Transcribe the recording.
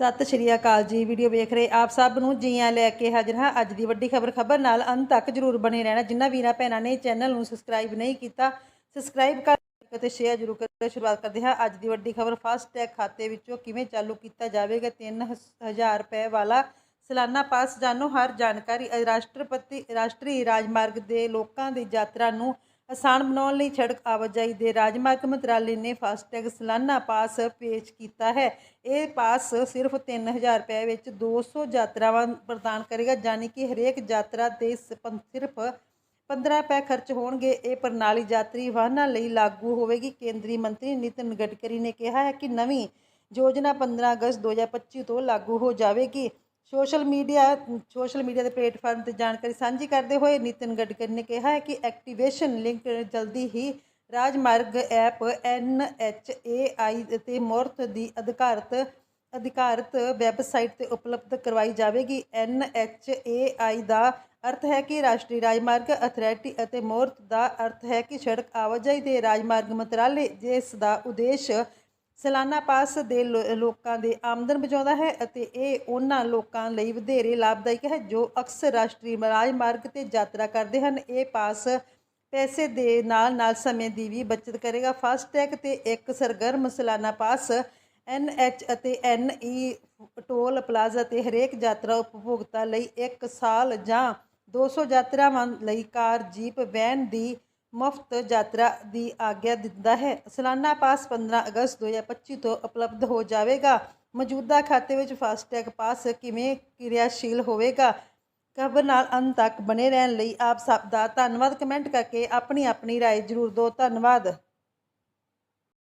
ਸਤਿ ਸ਼੍ਰੀ ਅਕਾਲ ਜੀ, ਵੀਡੀਓ ਵੇਖ ਰਹੇ ਆਪ ਸਭ ਨੂੰ ਜੀਆਂ ਲੈ ਕੇ ਹਾਜ਼ਰ ਹਾਂ ਅੱਜ ਦੀ ਵੱਡੀ ਖਬਰ। ਖਬਰ ਨਾਲ ਅੰਤ ਤੱਕ ਜਰੂਰ ਬਣੇ ਰਹਿਣਾ। ਜਿਨ੍ਹਾਂ ਵੀਰਾਂ ਭੈਣਾਂ ਨੇ ਚੈਨਲ ਨੂੰ ਸਬਸਕ੍ਰਾਈਬ ਨਹੀਂ ਕੀਤਾ, ਸਬਸਕ੍ਰਾਈਬ ਕਰ ਅਤੇ ਸ਼ੇਅਰ ਜਰੂਰ ਕਰੋ ਸ਼ੁਰੂਆਤ ਕਰਦੇ ਹਾਂ। ਅੱਜ ਦੀ ਵੱਡੀ ਖਬਰ ਫਾਸਟ ਟੈਗ ਖਾਤੇ ਵਿੱਚੋਂ ਕਿਵੇਂ ਚਾਲੂ ਕੀਤਾ ਜਾਵੇਗਾ? 3000 ਰੁਪਏ ਵਾਲਾ ਸਾਲਾਨਾ ਪਾਸ, ਜਾਣੋ, ਹਰ ਜਾਣਕਾਰੀ। ਰਾਸ਼ਟਰਪਤੀ, ਰਾਸ਼ਟਰੀ ਰਾਜਮਾਰਗ ਦੇ ਲੋਕਾਂ ਦੀ ਯਾਤਰਾ ਨੂੰ ਆਸਾਨ ਬਣਾਉਣ ਲਈ ਸੜਕ ਆਵਾਜਾਈ ਦੇ ਰਾਜਮਾਰਗ ਮੰਤਰਾਲੇ ਨੇ ਫਾਸਟੈਗ ਸਲਾਨਾ ਪਾਸ ਪੇਸ਼ ਕੀਤਾ ਹੈ। ਇਹ ਪਾਸ ਸਿਰਫ 3000 ਰੁਪਏ ਵਿੱਚ 200 ਯਾਤਰਾਵਾਂ ਪ੍ਰਦਾਨ ਕਰੇਗਾ ਯਾਨੀ ਕਿ ਹਰੇਕ ਯਾਤਰਾ 'ਤੇ ਸ- ਪੰ- ਸਿਰਫ 15 ਰੁਪਏ ਖਰਚ ਹੋਣਗੇ। ਇਹ ਪ੍ਰਣਾਲੀ ਯਾਤਰੀ ਵਾਹਨਾਂ ਲਈ ਲਾਗੂ ਹੋਵੇਗੀ। ਕੇਂਦਰੀ ਮੰਤਰੀ ਨਿਤਿਨ ਗਡਕਰੀ ਨੇ ਕਿਹਾ ਹੈ ਕਿ ਨਵੀਂ ਯੋਜਨਾ 15 ਅਗਸਤ 2025 ਤੋਂ ਲਾਗੂ ਹੋ ਜਾਵੇਗੀ। ਸੋਸ਼ਲ ਮੀਡੀਆ ਸੋਸ਼ਲ ਮੀਡੀਆ ਦੇ ਪਲੇਟਫਾਰਮ ਤੇ ਜਾਣਕਾਰੀ ਸਾਂਝੀ ਕਰਦੇ ਹੋਏ ਨਿਤਿਨ ਗਡਕਰੀ ਨੇ ਕਿਹਾ ਹੈ ਕਿ ਐਕਟੀਵੇਸ਼ਨ ਲਿੰਕ ਜਲਦੀ ਹੀ ਰਾਜਮਾਰਗ ਐਪ NHAI ਅਤੇ ਮੌਰਤ ਦੀ ਅਧਿਕਾਰਤ ਅਧਿਕਾਰਤ ਵੈਬਸਾਈਟ ਤੇ ਉਪਲਬਧ ਕਰਵਾਈ ਜਾਵੇਗੀ। NHAI ਦਾ ਅਰਥ ਹੈ ਕਿ ਰਾਸ਼ਟਰੀ ਰਾਜਮਾਰਗ ਅਥਾਰਟੀ ਅਤੇ ਮੌਰਤ ਦਾ ਅਰਥ ਹੈ ਕਿ ਸੜਕ ਆਵਾਜਾਈ ਦੇ ਰਾਜਮਾਰਗ ਮੰਤਰਾਲੇ, ਜਿਸ ਦਾ ਉਦੇਸ਼ ਸਾਲਾਨਾ ਪਾਸ ਦੇ ਲੋ- ਲੋਕਾਂ ਦੇ ਆਮਦਨ ਬਚਾਉਂਦਾ ਹੈ ਅਤੇ ਇਹ ਉਹਨਾਂ ਲੋਕਾਂ ਲਈ ਵਧੇਰੇ ਲਾਭਦਾਇਕ ਹੈ ਜੋ ਅਕਸਰ ਰਾਸ਼ਟਰੀ ਰਾਜਮਾਰਗ ਤੇ ਯਾਤਰਾ ਕਰਦੇ ਹਨ। ਇਹ ਪਾਸ ਪੈਸੇ ਦੇ ਨਾਲ ਨਾਲ ਸਮੇਂ ਦੀ ਵੀ ਬਚਤ ਕਰੇਗਾ। ਫਾਸਟੈਗ ਤੇ ਇੱਕ ਸਰਗਰਮ ਸਾਲਾਨਾ ਪਾਸ ਐਨਐਚ ਅਤੇ ਐਨਈ ਟੋਲ ਪਲਾਜ਼ਾ ਤੇ ਹਰੇਕ ਯਾਤਰਾ ਉਪਭੋਗਤਾ ਲਈ 1 ਸਾਲ ਜਾਂ 200 ਯਾਤਰਾਵਾਂ ਲਈ ਕਾਰ, ਜੀਪ, ਵੈਨ ਦੀ ਮੁਫਤ ਯਾਤਰਾ ਦੀ ਆਗਿਆ ਦਿੰਦਾ ਹੈ ਸਾਲਾਨਾ ਪਾਸ 15 ਅਗਸਤ 2025 ਤੋਂ ਉਪਲਬਧ ਹੋ ਜਾਵੇਗਾ ਮੌਜੂਦਾ ਖਾਤੇ ਵਿੱਚ ਫਾਸਟੈਗ ਪਾਸ ਕਿਵੇਂ ਕਿਰਿਆਸ਼ੀਲ ਹੋਵੇਗਾ ਖਬਰ ਨਾਲ ਅੰਤ ਤੱਕ ਬਣੇ ਰਹਿਣ ਲਈ ਆਪ ਸਭ ਦਾ ਧੰਨਵਾਦ ਕਮੈਂਟ ਕਰਕੇ ਆਪਣੀ ਆਪਣੀ رائے ਜ਼ਰੂਰ ਦਿਓ ਧੰਨਵਾਦ